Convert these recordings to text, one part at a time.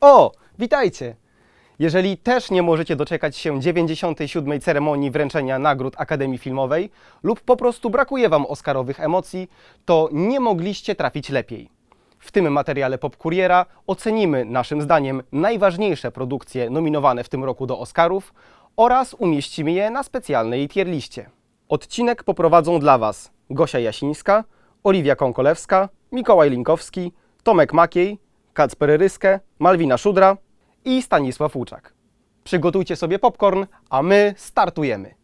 O, witajcie! Jeżeli też nie możecie doczekać się 97. ceremonii wręczenia nagród Akademii Filmowej lub po prostu brakuje Wam Oscarowych emocji, to nie mogliście trafić lepiej. W tym materiale Popkuriera ocenimy naszym zdaniem najważniejsze produkcje nominowane w tym roku do Oscarów oraz umieścimy je na specjalnej tier liście. Odcinek poprowadzą dla Was Gosia Jasińska, Oliwia Konkolewska, Mikołaj Linkowski, Tomek Makiej, Kacper Ryskę, Malwina Szudra i Stanisław Łuczak. Przygotujcie sobie popcorn, a my startujemy.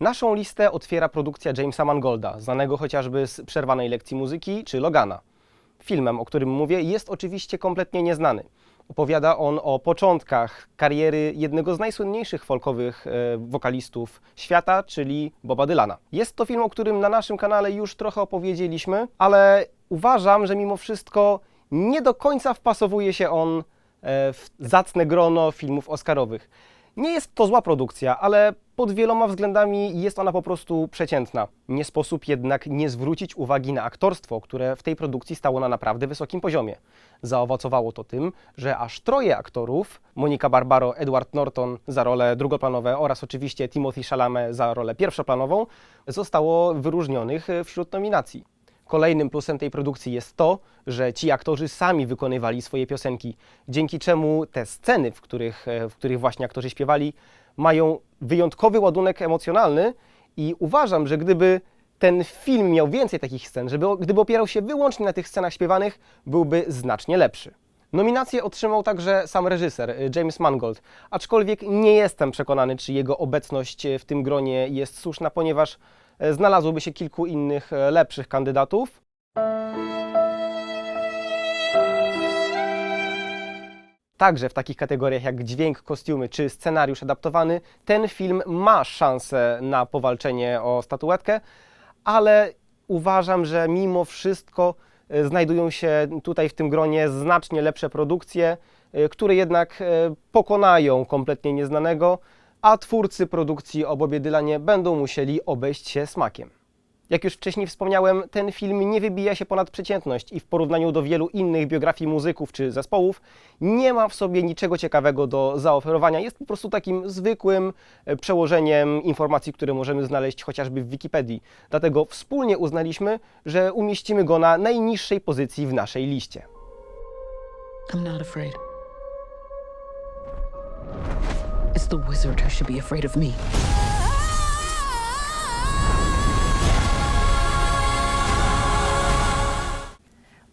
Naszą listę otwiera produkcja Jamesa Mangolda, znanego chociażby z przerwanej lekcji muzyki czy Logana. Filmem, o którym mówię, jest oczywiście kompletnie nieznany. Opowiada on o początkach kariery jednego z najsłynniejszych folkowych e, wokalistów świata, czyli Boba Dylana. Jest to film, o którym na naszym kanale już trochę opowiedzieliśmy, ale uważam, że mimo wszystko nie do końca wpasowuje się on e, w zacne grono filmów oscarowych. Nie jest to zła produkcja, ale pod wieloma względami jest ona po prostu przeciętna. Nie sposób jednak nie zwrócić uwagi na aktorstwo, które w tej produkcji stało na naprawdę wysokim poziomie. Zaowocowało to tym, że aż troje aktorów, Monika Barbaro, Edward Norton za role drugoplanowe oraz oczywiście Timothy Chalamet za rolę pierwszoplanową, zostało wyróżnionych wśród nominacji. Kolejnym plusem tej produkcji jest to, że ci aktorzy sami wykonywali swoje piosenki, dzięki czemu te sceny, w których, w których właśnie aktorzy śpiewali, mają wyjątkowy ładunek emocjonalny i uważam, że gdyby ten film miał więcej takich scen, żeby, gdyby opierał się wyłącznie na tych scenach śpiewanych, byłby znacznie lepszy. Nominację otrzymał także sam reżyser e, James Mangold, aczkolwiek nie jestem przekonany, czy jego obecność w tym gronie jest słuszna, ponieważ e, znalazłoby się kilku innych lepszych kandydatów. Także w takich kategoriach jak dźwięk, kostiumy czy scenariusz adaptowany, ten film ma szansę na powalczenie o statuetkę, ale uważam, że mimo wszystko e, znajdują się tutaj w tym gronie znacznie lepsze produkcje, e, które jednak e, pokonają kompletnie nieznanego, a twórcy produkcji o Bobie Dylanie będą musieli obejść się smakiem. Jak już wcześniej wspomniałem, ten film nie wybija się ponad przeciętność i w porównaniu do wielu innych biografii muzyków czy zespołów nie ma w sobie niczego ciekawego do zaoferowania. Jest po prostu takim zwykłym e, przełożeniem informacji, które możemy znaleźć chociażby w Wikipedii. Dlatego wspólnie uznaliśmy, że umieścimy go na najniższej pozycji w naszej liście. I'm not afraid. It's the wizard who should be afraid of me.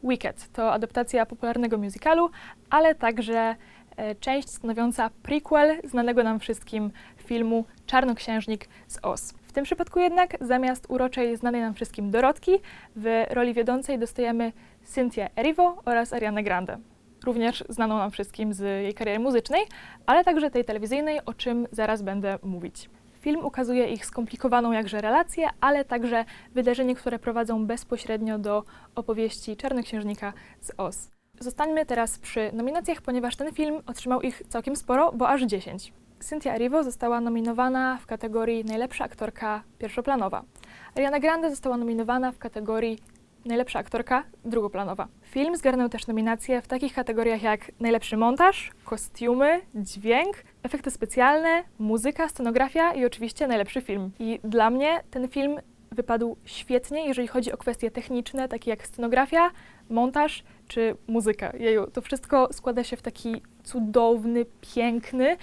Wicked to adaptacja popularnego musicalu, ale także e, część stanowiąca prequel znanego nam wszystkim filmu Czarnoksiężnik z Oz. W tym przypadku jednak zamiast uroczej znanej nam wszystkim Dorotki w roli wiodącej dostajemy Cynthia Erivo oraz Ariana Grande. Również znaną nam wszystkim z jej kariery muzycznej, ale także tej telewizyjnej, o czym zaraz będę mówić. Film ukazuje ich skomplikowaną jakże relację, ale także wydarzenia, które prowadzą bezpośrednio do opowieści Czarnoksiężnika z Oz. Zostańmy teraz przy nominacjach, ponieważ ten film otrzymał ich całkiem sporo, bo aż 10. Cynthia Erivo została nominowana w kategorii najlepsza aktorka pierwszoplanowa. Ariana Grande została nominowana w kategorii najlepsza aktorka drugoplanowa. Film zgarnął też nominacje w takich kategoriach jak najlepszy montaż, kostiumy, dźwięk, efekty specjalne, muzyka, scenografia i oczywiście najlepszy film. I dla mnie ten film wypadł świetnie, jeżeli chodzi o kwestie techniczne, takie jak scenografia, montaż czy muzyka. Jeju, to wszystko składa się w taki cudowny, piękny,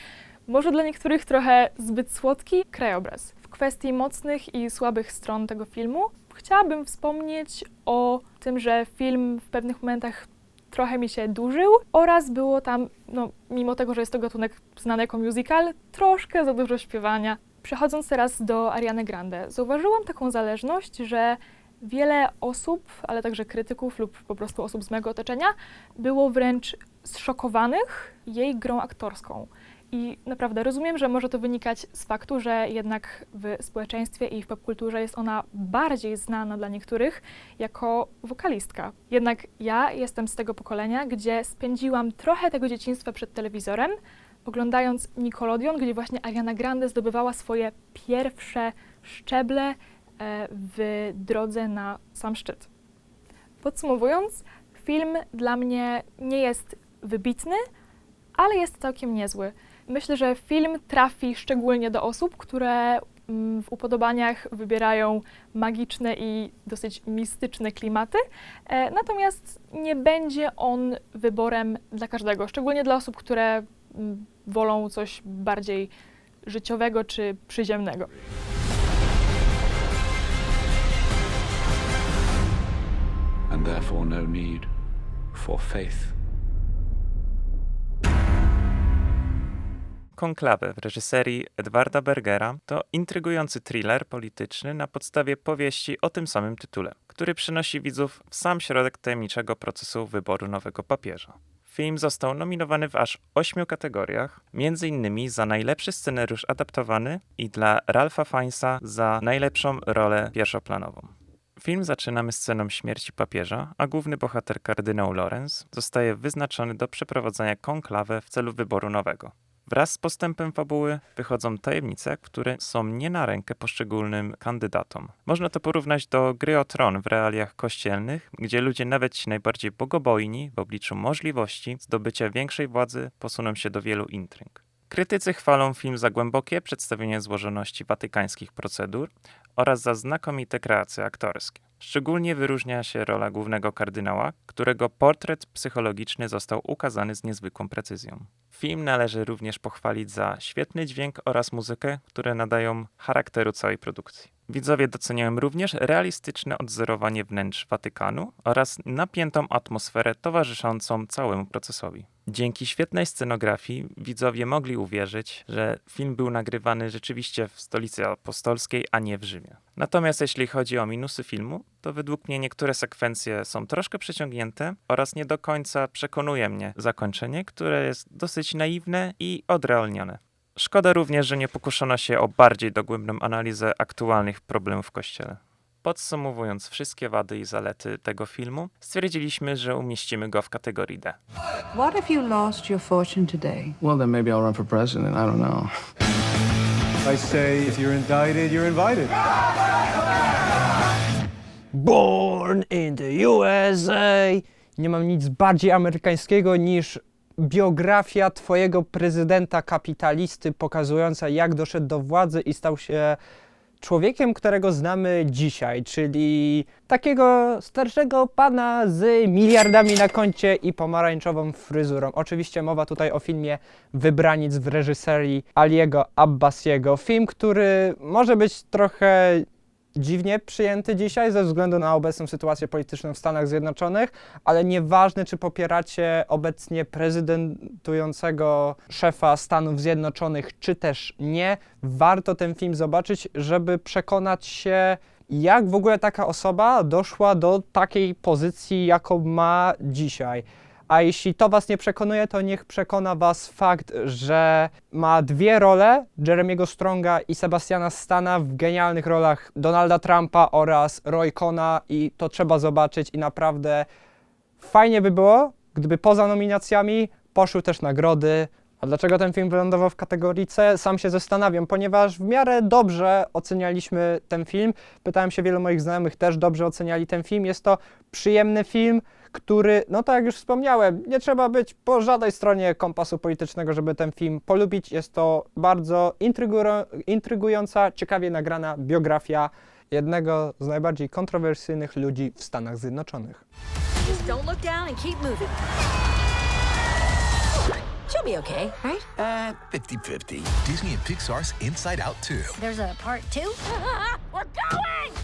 może dla niektórych trochę zbyt słodki krajobraz. W kwestii mocnych i słabych stron tego filmu chciałabym wspomnieć o tym, że film w pewnych momentach trochę mi się dłużył oraz było tam, no, mimo tego, że jest to gatunek znany jako musical, troszkę za dużo śpiewania. Przechodząc teraz do Ariany Grande, zauważyłam taką zależność, że wiele osób, ale także krytyków lub po prostu osób z mojego otoczenia, było wręcz zszokowanych jej grą aktorską. I naprawdę rozumiem, że może to wynikać z faktu, że jednak w społeczeństwie i w popkulturze jest ona bardziej znana dla niektórych jako wokalistka. Jednak ja jestem z tego pokolenia, gdzie spędziłam trochę tego dzieciństwa przed telewizorem, oglądając Nickelodeon, gdzie właśnie Ariana Grande zdobywała swoje pierwsze szczeble e, w drodze na sam szczyt. Podsumowując, film dla mnie nie jest wybitny, ale jest całkiem niezły. Myślę, że film trafi szczególnie do osób, które mm, w upodobaniach wybierają magiczne i dosyć mistyczne klimaty, e, natomiast nie będzie on wyborem dla każdego, szczególnie dla osób, które mm, wolą coś bardziej życiowego czy przyziemnego. and therefore no need for faith. Konklawę w reżyserii Edwarda Bergera to intrygujący thriller polityczny na podstawie powieści o tym samym tytule, który przenosi widzów w sam środek tajemniczego procesu wyboru nowego papieża. Film został nominowany w aż ośmiu kategoriach, m.in. za najlepszy scenariusz adaptowany i dla Ralpha Fiennesa za najlepszą rolę pierwszoplanową. Film zaczynamy sceną śmierci papieża, a główny bohater kardynał Lorenz zostaje wyznaczony do przeprowadzenia konklawę w celu wyboru nowego. Wraz z postępem fabuły wychodzą tajemnice, które są nie na rękę poszczególnym kandydatom. Można to porównać do gry o tron w realiach kościelnych, gdzie ludzie nawet ci najbardziej bogobojni w obliczu możliwości zdobycia większej władzy posuną się do wielu intryg. Krytycy chwalą film za głębokie przedstawienie złożoności watykańskich procedur oraz za znakomite kreacje aktorskie. Szczególnie wyróżnia się rola głównego kardynała, którego portret psychologiczny został ukazany z niezwykłą precyzją. Film należy również pochwalić za świetny dźwięk oraz muzykę, które nadają charakteru całej produkcji. Widzowie doceniają również realistyczne odzorowanie wnętrz Watykanu oraz napiętą atmosferę towarzyszącą całemu procesowi. Dzięki świetnej scenografii widzowie mogli uwierzyć, że film był nagrywany rzeczywiście w stolicy apostolskiej, a nie w Rzymie. Natomiast jeśli chodzi o minusy filmu, to według mnie niektóre sekwencje są troszkę przeciągnięte oraz nie do końca przekonuje mnie zakończenie, które jest dosyć naiwne i odrealnione. Szkoda również, że nie pokuszono się o bardziej dogłębną analizę aktualnych problemów w kościele. Podsumowując wszystkie wady i zalety tego filmu, stwierdziliśmy, że umieścimy go w kategorii D. What if you lost your fortune today? Well, then maybe I'll run for president. I don't know. I say if you're indicted, you're invited. Born in the USA. Nie mam nic bardziej amerykańskiego niż biografia twojego prezydenta kapitalisty pokazująca jak doszedł do władzy i stał się człowiekiem, którego znamy dzisiaj, czyli takiego starszego pana z miliardami na koncie i pomarańczową fryzurą. Oczywiście mowa tutaj o filmie Wybraniec w reżyserii Aliego Abbasiego. Film, który może być trochę dziwnie przyjęty dzisiaj ze względu na obecną sytuację polityczną w Stanach Zjednoczonych, ale nieważne, czy popieracie obecnie prezydentującego szefa Stanów Zjednoczonych, czy też nie, warto ten film zobaczyć, żeby przekonać się, jak w ogóle taka osoba doszła do takiej pozycji, jaką ma dzisiaj. A jeśli to Was nie przekonuje, to niech przekona Was fakt, że ma dwie role, Jeremiego Stronga i Sebastiana Stana w genialnych rolach Donalda Trumpa oraz Roy Cona i to trzeba zobaczyć i naprawdę fajnie by było, gdyby poza nominacjami poszły też nagrody. A dlaczego ten film wylądował w kategorii C? Sam się zastanawiam, ponieważ w miarę dobrze ocenialiśmy ten film. Pytałem się wielu moich znajomych, też dobrze oceniali ten film. Jest to przyjemny film, który, no tak jak już wspomniałem, nie trzeba być po żadnej stronie kompasu politycznego, żeby ten film polubić. Jest to bardzo intrygu- intrygująca, ciekawie nagrana biografia jednego z najbardziej kontrowersyjnych ludzi w Stanach Zjednoczonych. Just don't look down and keep moving. She'll be okay, right? Uh, 50-50. Disney and Pixar's Inside Out 2. There's a part two. We're going!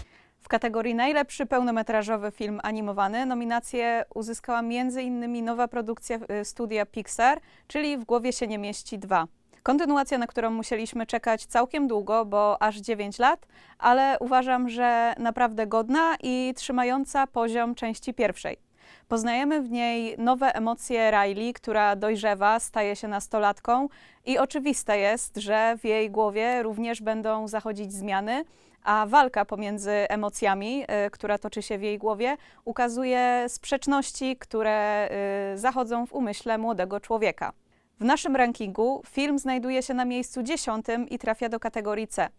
Kategorii najlepszy pełnometrażowy film animowany nominację uzyskała m.in. nowa produkcja y, studia Pixar, czyli W głowie się nie mieści 2. Kontynuacja, na którą musieliśmy czekać całkiem długo, bo aż 9 lat, ale uważam, że naprawdę godna i trzymająca poziom części pierwszej. Poznajemy w niej nowe emocje Riley, która dojrzewa, staje się nastolatką i oczywiste jest, że w jej głowie również będą zachodzić zmiany, a walka pomiędzy emocjami, y, która toczy się w jej głowie, ukazuje sprzeczności, które y, zachodzą w umyśle młodego człowieka. W naszym rankingu film znajduje się na miejscu dziesiątym i trafia do kategorii C.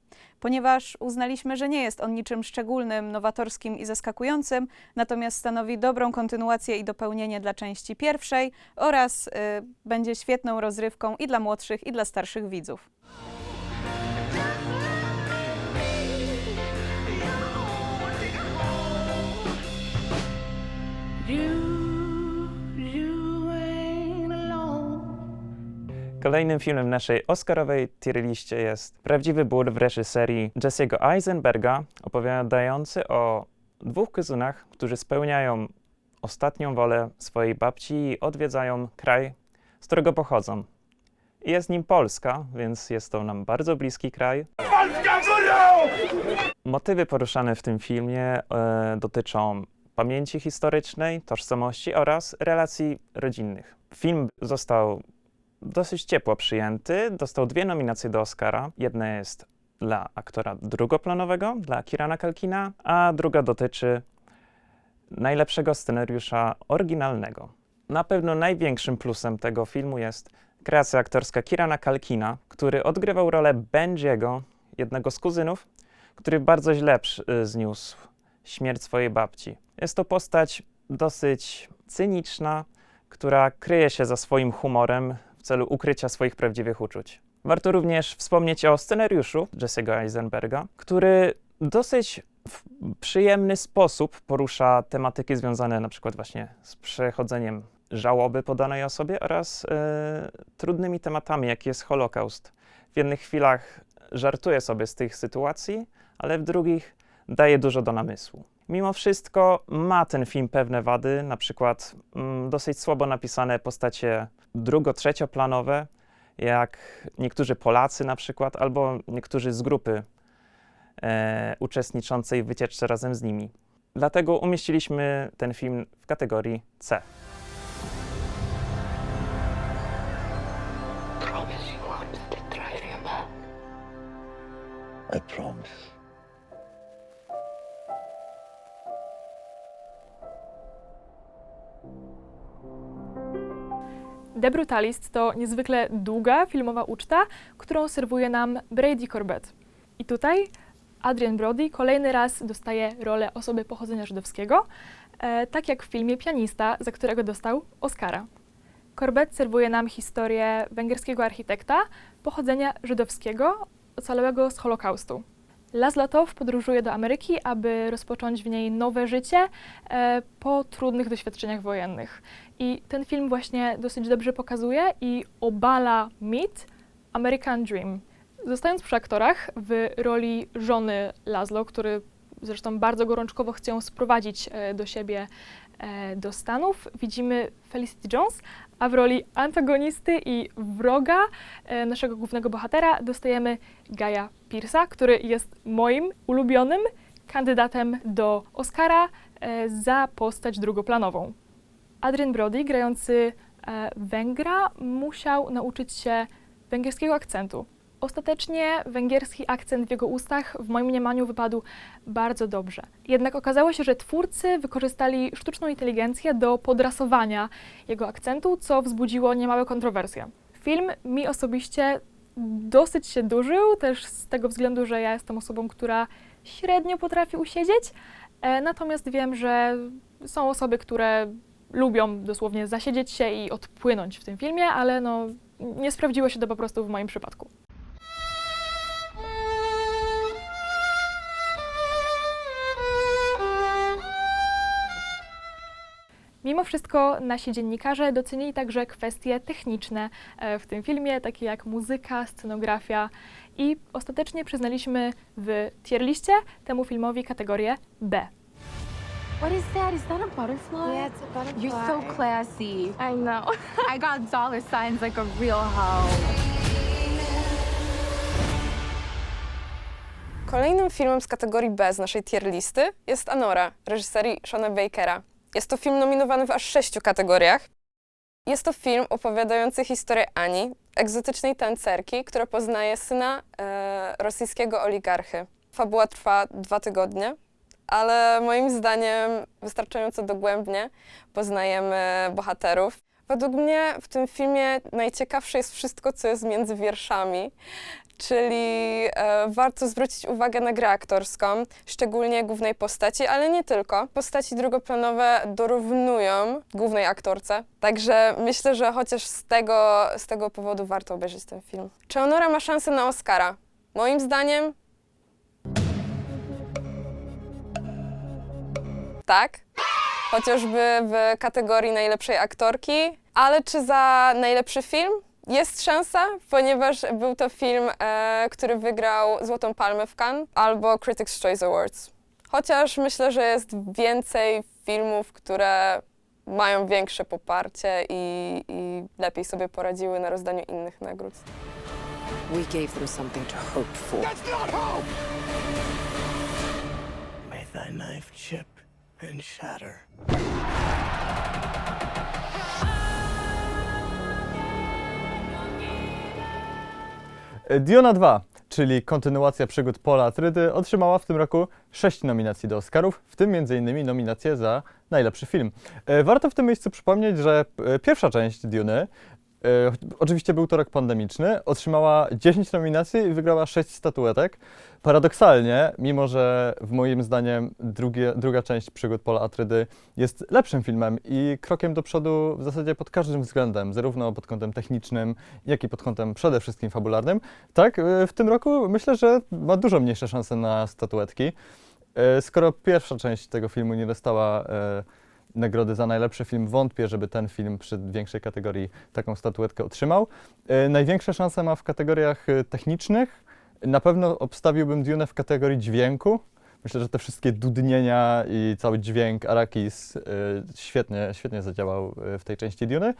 Ponieważ uznaliśmy, że nie jest on niczym szczególnym, nowatorskim i zaskakującym, natomiast stanowi dobrą kontynuację i dopełnienie dla części pierwszej oraz y, będzie świetną rozrywką i dla młodszych, i dla starszych widzów. Kolejnym filmem naszej Oscarowej tier liście jest Prawdziwy ból w reżyserii Jesse'ego Eisenberga, opowiadający o dwóch kuzynach, którzy spełniają ostatnią wolę swojej babci i odwiedzają kraj, z którego pochodzą. Jest nim Polska, więc jest to nam bardzo bliski kraj. Motywy poruszane w tym filmie e, dotyczą pamięci historycznej, tożsamości oraz relacji rodzinnych. Film został dosyć ciepło przyjęty. Dostał dwie nominacje do Oscara. Jedna jest dla aktora drugoplanowego, dla Kirana Kalkina, a druga dotyczy najlepszego scenariusza oryginalnego. Na pewno największym plusem tego filmu jest kreacja aktorska Kirana Kalkina, który odgrywał rolę Benjiego, jednego z kuzynów, który bardzo źle y, zniósł śmierć swojej babci. Jest to postać dosyć cyniczna, która kryje się za swoim humorem w celu ukrycia swoich prawdziwych uczuć. Warto również wspomnieć o scenariuszu Jesse'ego Eisenberga, który dosyć w przyjemny sposób porusza tematyki związane na przykład właśnie z przechodzeniem żałoby po danej osobie oraz e, trudnymi tematami, jak jest Holokaust. W jednych chwilach żartuje sobie z tych sytuacji, ale w drugich daje dużo do namysłu. Mimo wszystko ma ten film pewne wady, na przykład mm, dosyć słabo napisane postacie drugo-trzecioplanowe, jak niektórzy Polacy na przykład, albo niektórzy z grupy e, uczestniczącej w wycieczce razem z nimi. Dlatego umieściliśmy ten film w kategorii C. I promise. The Brutalist to niezwykle długa filmowa uczta, którą serwuje nam Brady Corbett. I tutaj Adrian Brody kolejny raz dostaje rolę osoby pochodzenia żydowskiego, e, tak jak w filmie Pianista, za którego dostał Oscara. Corbett serwuje nam historię węgierskiego architekta pochodzenia żydowskiego, ocalałego z Holokaustu. Lazlatow podróżuje do Ameryki, aby rozpocząć w niej nowe życie e, po trudnych doświadczeniach wojennych. I ten film właśnie dosyć dobrze pokazuje i obala mit American Dream. Zostając przy aktorach, w roli żony Laszlo, który zresztą bardzo gorączkowo chce ją sprowadzić e, do siebie e, do Stanów, widzimy Felicity Jones, a w roli antagonisty i wroga e, naszego głównego bohatera dostajemy Gaja Pearsa, który jest moim ulubionym kandydatem do Oscara e, za postać drugoplanową. Adrian Brody, grający e, Węgra, musiał nauczyć się węgierskiego akcentu. Ostatecznie węgierski akcent w jego ustach w moim mniemaniu wypadł bardzo dobrze. Jednak okazało się, że twórcy wykorzystali sztuczną inteligencję do podrasowania jego akcentu, co wzbudziło niemałe kontrowersje. Film mi osobiście dosyć się durzył, też z tego względu, że ja jestem osobą, która średnio potrafi usiedzieć, e, natomiast wiem, że są osoby, które lubią dosłownie zasiedzieć się i odpłynąć w tym filmie, ale no, nie sprawdziło się to po prostu w moim przypadku. Mimo wszystko nasi dziennikarze docenili także kwestie techniczne e, w tym filmie, takie jak muzyka, scenografia i ostatecznie przyznaliśmy w tier liście temu filmowi kategorię B. What is that? Is that a butterfly? Yeah, it's a butterfly. You're so classy. I know. I got dollar signs like a real hoe. Kolejnym filmem z kategorii B z naszej tier listy jest Anora, reżyserii Shona Bakera. Jest to film nominowany w aż sześciu kategoriach. Jest to film opowiadający historię Ani, egzotycznej tancerki, która poznaje syna e, rosyjskiego oligarchy. Fabuła trwa dwa tygodnie, ale moim zdaniem wystarczająco dogłębnie poznajemy bohaterów. Według mnie w tym filmie najciekawsze jest wszystko, co jest między wierszami. Czyli e, warto zwrócić uwagę na grę aktorską, szczególnie głównej postaci, ale nie tylko. Postaci drugoplanowe dorównują głównej aktorce, także myślę, że chociaż z tego, z tego powodu warto obejrzeć ten film. Czy Honora ma szansę na Oscara? Moim zdaniem tak, chociażby w kategorii najlepszej aktorki, ale czy za najlepszy film? Jest szansa, ponieważ był to film, e, który wygrał Złotą Palmę w Cannes albo Critics' Choice Awards. Chociaż myślę, że jest więcej filmów, które mają większe poparcie i, i lepiej sobie poradziły na rozdaniu innych nagród. We gave them something to hope for. May thy knife chip and shatter. Diona 2, czyli kontynuacja przygód Pola Atrydy, otrzymała w tym roku sześć nominacji do Oscarów, w tym m.in. nominację za najlepszy film. E, Warto w tym miejscu przypomnieć, że e, pierwsza część Duny, e, oczywiście był to rok pandemiczny, otrzymała 10 nominacji i wygrała 6 statuetek. Paradoksalnie, mimo że w moim zdaniem drugie, druga część przygód Pola Atrydy jest lepszym filmem i krokiem do przodu w zasadzie pod każdym względem, zarówno pod kątem technicznym, jak i pod kątem przede wszystkim fabularnym, tak, y, w tym roku myślę, że ma dużo mniejsze szanse na statuetki. Y, Skoro pierwsza część tego filmu nie dostała e, nagrody za najlepszy film, wątpię, żeby ten film przy większej kategorii taką statuetkę otrzymał. E, Największe szanse ma w kategoriach e, technicznych. Na pewno obstawiłbym Dune w kategorii dźwięku. Myślę, że te wszystkie dudnienia i cały dźwięk Arakis y, świetnie, świetnie zadziałał y, w tej części Duny.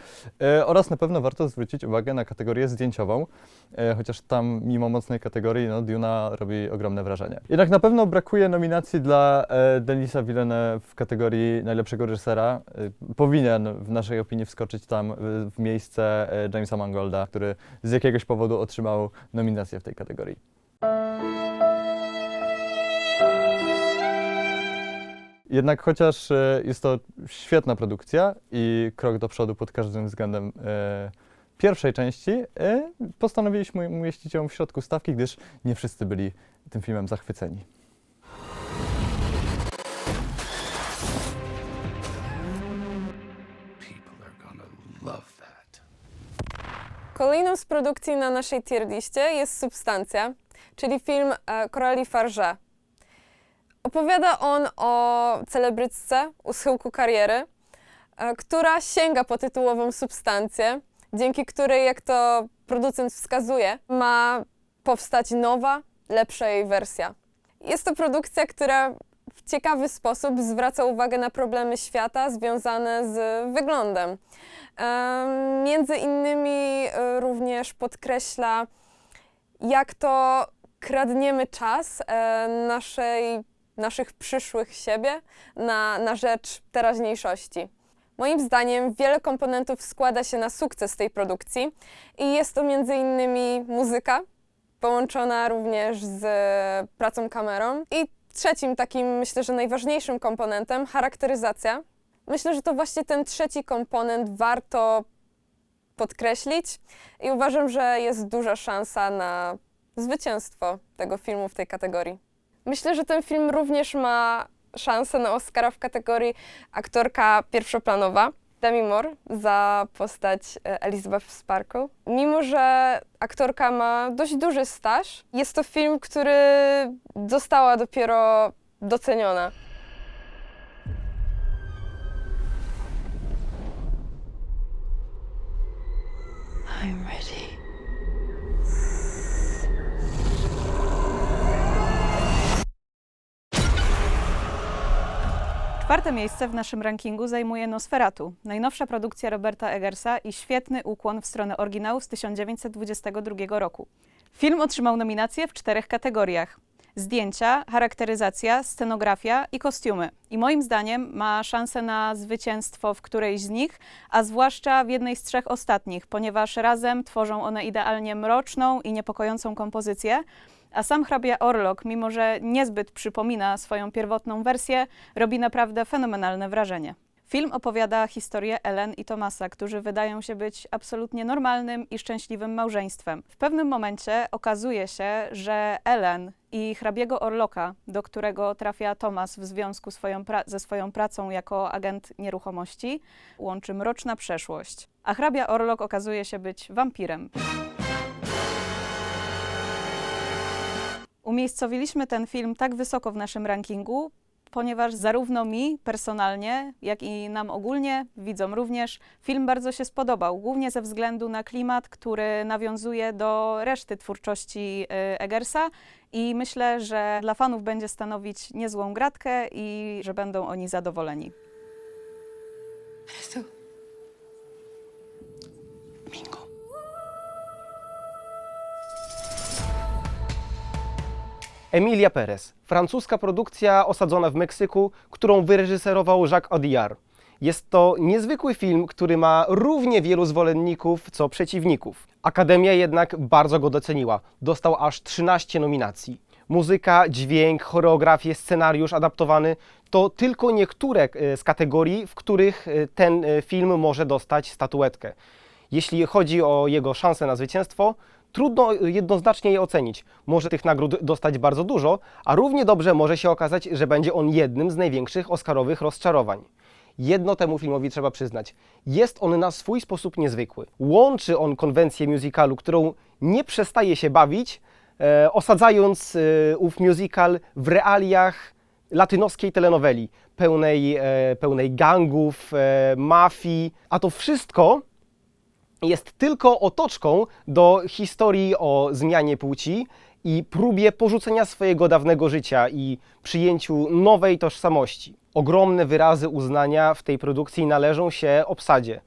Y, oraz na pewno warto zwrócić uwagę na kategorię zdjęciową, y, chociaż tam mimo mocnej kategorii no, Duna robi ogromne wrażenie. Jednak na pewno brakuje nominacji dla e, Denisa Villeneuve w kategorii najlepszego reżysera. Y, powinien w naszej opinii wskoczyć tam y, w miejsce e, Jamesa Mangolda, który z jakiegoś powodu otrzymał nominację w tej kategorii. Jednak chociaż e, jest to świetna produkcja i krok do przodu pod każdym względem e, pierwszej części, e, postanowiliśmy umieścić ją w środku stawki, gdyż nie wszyscy byli tym filmem zachwyceni. Kolejną z produkcji na naszej tier liście jest Substancja, czyli film Coralie Farge. Opowiada on o celebrytce u schyłku kariery, e, która sięga po tytułową substancję, dzięki której, jak to producent wskazuje, ma powstać nowa, lepsza jej wersja. Jest to produkcja, która w ciekawy sposób zwraca uwagę na problemy świata związane z wyglądem. Em, Między innymi e, również podkreśla, jak to kradniemy czas e, naszej, naszych przyszłych siebie na, na rzecz teraźniejszości. Moim zdaniem wiele komponentów składa się na sukces tej produkcji i jest to innymi muzyka, połączona również z pracą kamerą i trzecim takim, myślę, że najważniejszym komponentem charakteryzacja. Myślę, że to właśnie ten trzeci komponent warto podkreślić i uważam, że jest duża szansa na zwycięstwo tego filmu w tej kategorii. Myślę, że ten film również ma szansę na Oscara w kategorii aktorka pierwszoplanowa. Demi Moore za postać e, Elizabeth Sparkle. Mimo, że aktorka ma dość duży staż, jest to film, który została dopiero doceniona. I'm ready. Czwarte miejsce w naszym rankingu zajmuje Nosferatu, najnowsza produkcja Roberta Eggersa i świetny ukłon w stronę oryginału z 1922 roku. Film otrzymał nominacje w czterech kategoriach. Zdjęcia, charakteryzacja, scenografia i kostiumy. I moim zdaniem ma szansę na zwycięstwo w którejś z nich, a zwłaszcza w jednej z trzech ostatnich, ponieważ razem tworzą one idealnie mroczną i niepokojącą kompozycję, a sam hrabia Orlok, mimo że niezbyt przypomina swoją pierwotną wersję, robi naprawdę fenomenalne wrażenie. Film opowiada historię Ellen i Tomasa, którzy wydają się być absolutnie normalnym i szczęśliwym małżeństwem. W pewnym momencie okazuje się, że Ellen i hrabiego Orloka, do którego trafia Tomas w związku swoją ze swoją pracą jako agent nieruchomości, łączy mroczna przeszłość. A hrabia Orlok okazuje się być wampirem. Umiejscowiliśmy ten film tak wysoko w naszym rankingu, ponieważ zarówno mi personalnie, jak i nam ogólnie, widzom również, film bardzo się spodobał, głównie ze względu na klimat, który nawiązuje do reszty twórczości y, Eggersa i myślę, że dla fanów będzie stanowić niezłą gratkę i że będą oni zadowoleni. Emilia Perez, francuska produkcja osadzona w Meksyku, którą wyreżyserował Jacques Audiard. Jest to niezwykły film, który ma równie wielu zwolenników co przeciwników. Akademia jednak bardzo go doceniła. Dostał aż 13 nominacji. Muzyka, dźwięk, choreografię, scenariusz adaptowany to tylko niektóre e, z kategorii, w których e, ten e, film może dostać statuetkę. Jeśli chodzi o jego szanse na zwycięstwo, trudno jednoznacznie je ocenić. Może tych nagród dostać bardzo dużo, a równie dobrze może się okazać, że będzie on jednym z największych oscarowych rozczarowań. Jedno temu filmowi trzeba przyznać. Jest on na swój sposób niezwykły. Łączy on konwencję musicalu, którą nie przestaje się bawić, e, osadzając e, ów musical w realiach latynoskiej telenoweli, pełnej, e, pełnej gangów, e, mafii, a to wszystko jest tylko otoczką do historii o zmianie płci i próbie porzucenia swojego dawnego życia i przyjęciu nowej tożsamości. Ogromne wyrazy uznania w tej produkcji należą się obsadzie.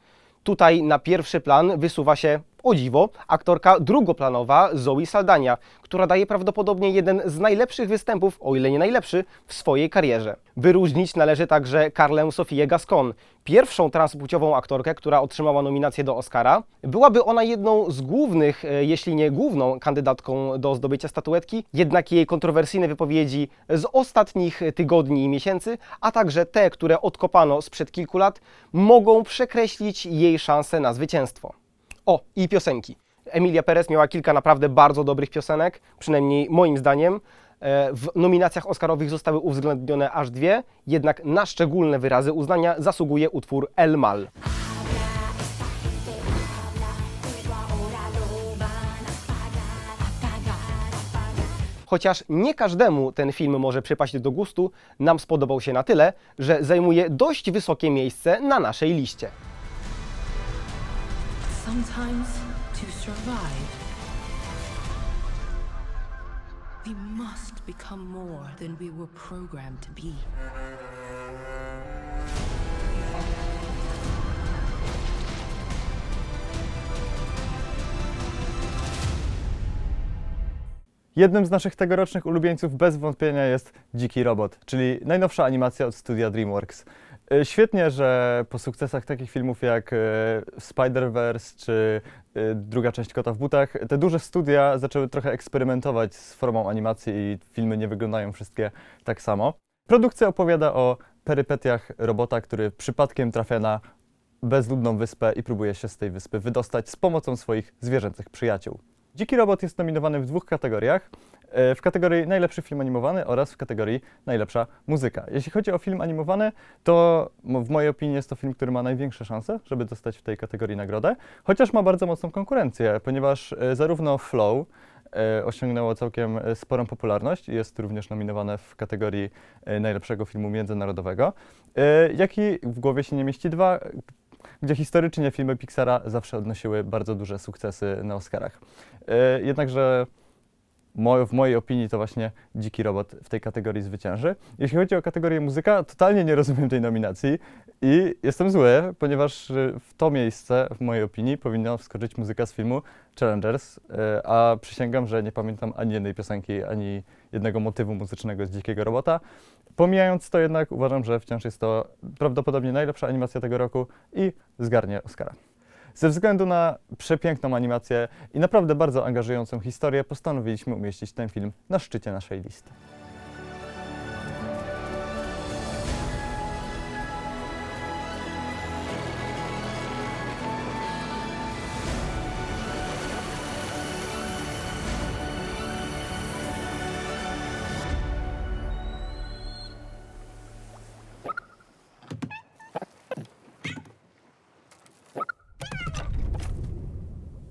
Tutaj na pierwszy plan wysuwa się, o dziwo, aktorka drugoplanowa Zoe Saldania, która daje prawdopodobnie jeden z najlepszych występów, o ile nie najlepszy, w swojej karierze. Wyróżnić należy także Carlę Sofię Gascon, pierwszą transpłciową aktorkę, która otrzymała nominację do Oscara. Byłaby ona jedną z głównych, e, jeśli nie główną kandydatką do zdobycia statuetki, jednak jej kontrowersyjne wypowiedzi z ostatnich tygodni i miesięcy, a także te, które odkopano sprzed kilku lat, mogą przekreślić jej szanse na zwycięstwo. O, i piosenki. Emilia Perez miała kilka naprawdę bardzo dobrych piosenek, przynajmniej moim zdaniem. E, W nominacjach Oscarowych zostały uwzględnione aż dwie, jednak na szczególne wyrazy uznania zasługuje utwór El Mal. Chociaż nie każdemu ten film może przypaść do gustu, nam spodobał się na tyle, że zajmuje dość wysokie miejsce na naszej liście. Sometimes to survive, we must become more than we were programmed to be. Jednym z naszych tegorocznych ulubieńców bez wątpienia jest Dziki Robot, czyli najnowsza animacja od studia DreamWorks. E, Świetnie, że po sukcesach takich filmów jak e, Spider-Verse czy e, druga część Kota w butach, te duże studia zaczęły trochę eksperymentować z formą animacji i filmy nie wyglądają wszystkie tak samo. Produkcja opowiada o perypetiach robota, który przypadkiem trafia na bezludną wyspę i próbuje się z tej wyspy wydostać z pomocą swoich zwierzęcych przyjaciół. Dziki Robot jest nominowany w dwóch kategoriach. e, W kategorii najlepszy film animowany oraz w kategorii najlepsza muzyka. Jeśli chodzi o film animowany, to w mojej opinii jest to film, który ma największe szanse, żeby dostać w tej kategorii nagrodę, chociaż ma bardzo mocną konkurencję, ponieważ e, zarówno Flow e, osiągnęło całkiem sporą popularność i jest również nominowane w kategorii najlepszego filmu międzynarodowego, jak i w głowie się nie mieści dwa, gdzie historycznie filmy Pixara zawsze odnosiły bardzo duże sukcesy na Oscarach. E, Jednakże w mojej opinii to właśnie Dziki Robot w tej kategorii zwycięży. Jeśli chodzi o kategorię muzyka, totalnie nie rozumiem tej nominacji i jestem zły, ponieważ e, w to miejsce, w mojej opinii, powinna wskoczyć muzyka z filmu Challengers, e, a przysięgam, że nie pamiętam ani jednej piosenki, ani jednego motywu muzycznego z Dzikiego Robota. Pomijając to jednak, uważam, że wciąż jest to prawdopodobnie najlepsza animacja tego roku i zgarnie Oscara. Ze względu na przepiękną animację i naprawdę bardzo angażującą historię, postanowiliśmy umieścić ten film na szczycie naszej listy.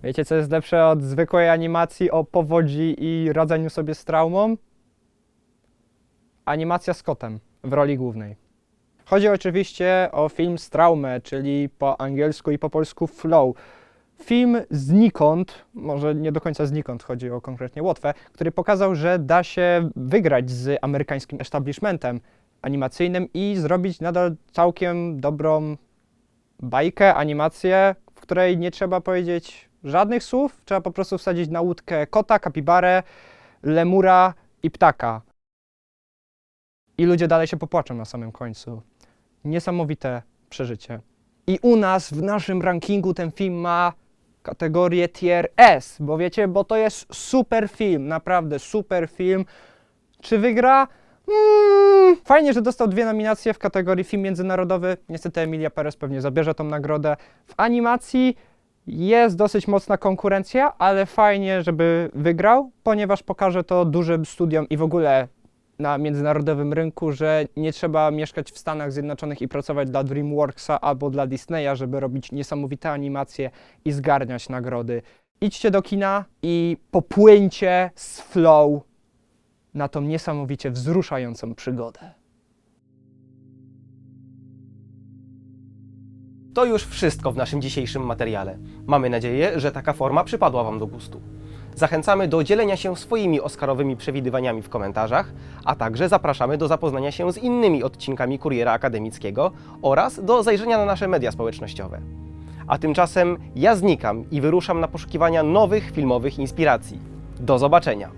Wiecie, co jest lepsze od zwykłej animacji o powodzi i radzeniu sobie z traumą? Animacja z kotem w roli głównej. Chodzi oczywiście o film z traumę, czyli po angielsku i po polsku Flow. Film znikąd, może nie do końca znikąd, chodzi o konkretnie Łotwę, który pokazał, że da się wygrać z amerykańskim establishmentem animacyjnym i zrobić nadal całkiem dobrą bajkę, animację, w której nie trzeba powiedzieć żadnych słów, trzeba po prostu wsadzić na łódkę kota, kapibarę, lemura i ptaka. I ludzie dalej się popłaczą na samym końcu. Niesamowite przeżycie. I u nas w naszym rankingu ten film ma kategorię tier S, bo wiecie, bo to jest super film, naprawdę super film. Czy wygra? Mm, fajnie, że dostał dwie nominacje w kategorii film międzynarodowy. Niestety Emilia Perez pewnie zabierze tą nagrodę. W animacji jest dosyć mocna konkurencja, ale fajnie, żeby wygrał, ponieważ pokaże to dużym studiom i w ogóle na międzynarodowym rynku, że nie trzeba mieszkać w Stanach Zjednoczonych i pracować dla DreamWorksa albo dla Disneya, żeby robić niesamowite animacje i zgarniać nagrody. Idźcie do kina i popłyńcie z flow na tą niesamowicie wzruszającą przygodę. To już wszystko w naszym dzisiejszym materiale. Mamy nadzieję, że taka forma przypadła Wam do gustu. Zachęcamy do dzielenia się swoimi Oscarowymi przewidywaniami w komentarzach, a także zapraszamy do zapoznania się z innymi odcinkami Kuriera Akademickiego oraz do zajrzenia na nasze media społecznościowe. A tymczasem ja znikam i wyruszam na poszukiwania nowych filmowych inspiracji. Do zobaczenia!